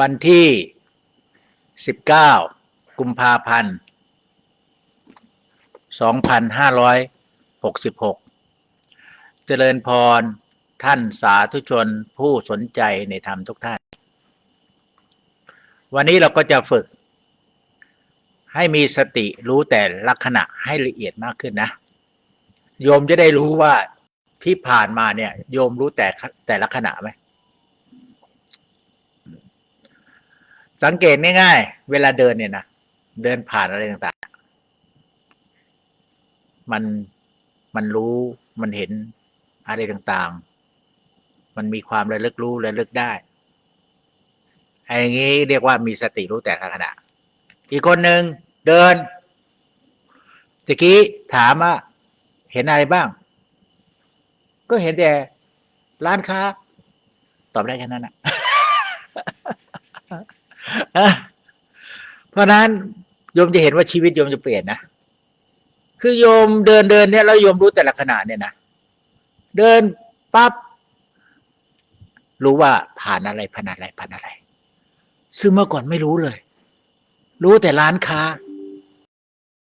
วันที่สิบเก้ากุมภาพันธ์สองพันห้าร้อยหกสิบหกเจริญพรท่านสาธุชนผู้สนใจในธรรมทุกท่าน วันนี้เราก็จะฝึก ให้มีสติรู้แต่ลักษณะให้ละเอียดมากขึ้นนะ โยมจะได้รู้ว่าที่ผ่านมาเนี่ย โยมรู้แต่แต่ละขณะไหม สังเกตง่ายๆ เวลาเดินเนี่ยนะ เดินผ่านอะไรต่างๆ มัน มันรู้ มันเห็นอะไรต่างๆ มันมีความระลึกรู้ระลึกได้ไอ้อย่างนี้เรียกว่ามีสติรู้แต่ละขณะ อีกคนหนึ่งเดินตะกี้ถามว่าเห็นอะไรบ้าง ก็เห็นแต่ร้านค้า ตอบได้แค่นั้นนะ เพราะนั้นโยมจะเห็นว่าชีวิตโยมจะเปลี่ยนนะ คือโยมเดินเดินเนี่ยแล้วโยมรู้แต่ละขณะเนี่ยนะ เดินปั๊บรู้ว่าผ่านอะไรผ่านอะไรผ่านอะไร ซึ่งเมื่อก่อนไม่รู้เลย รู้แต่ร้านค้า